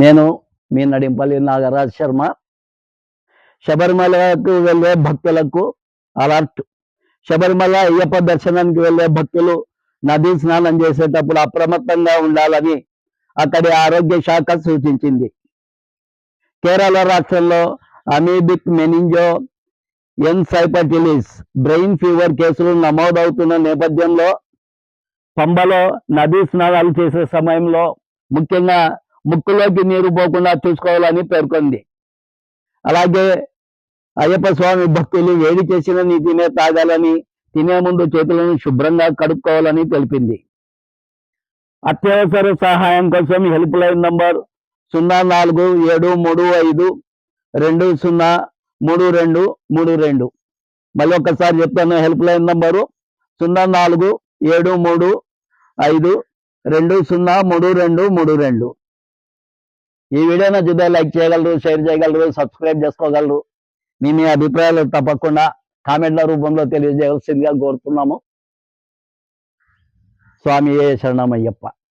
నేను మీ నడింపల్లి నాగరాజ్ శర్మ. శబరిమలకు వెళ్ళే భక్తులకు అలర్ట్. శబరిమల అయ్యప్ప దర్శనానికి వెళ్ళే భక్తులు నదీ స్నానం చేసేటప్పుడు అప్రమత్తంగా ఉండాలని అక్కడి ఆరోగ్య శాఖ సూచించింది. కేరళ రాష్ట్రంలో amoebic meningoencephalitis brain fever కేసులు నమోదవుతున్న నేపథ్యంలో పంబలో నదీ స్నానాలు చేసే సమయంలో ముఖ్యంగా ముక్కులోకి నీరు పోకుండా చూసుకోవాలని పేర్కొంది. అలాగే అయ్యప్ప స్వామి భక్తులు వేడి చేసిన నీటినే తాగాలని తినే ముందు చేతులను శుభ్రంగా కడుక్కోవాలని తెలిపింది. అత్యవసర సహాయం కోసం హెల్ప్ లైన్ నంబర్ సున్నా నాలుగు ఏడు మూడు ఐదు రెండు సున్నా మూడు రెండు మూడు రెండు. మళ్ళీ ఒకసారి చెప్తాను హెల్ప్ లైన్ నంబరు సున్నా నాలుగు ఏడు మూడు ఐదు రెండు సున్నా మూడు రెండు మూడు రెండు. ఈ వీడియో నచ్చితే లైక్ చేయగలరు షేర్ చేయగలరు సబ్స్క్రైబ్ చేసుకోగలరు. మీ మీ అభిప్రాయాలు తప్పకుండా కామెంట్ల రూపంలో తెలియజేయవలసిందిగా కోరుతున్నాము. స్వామి ఏ శరణమయ్యప్ప.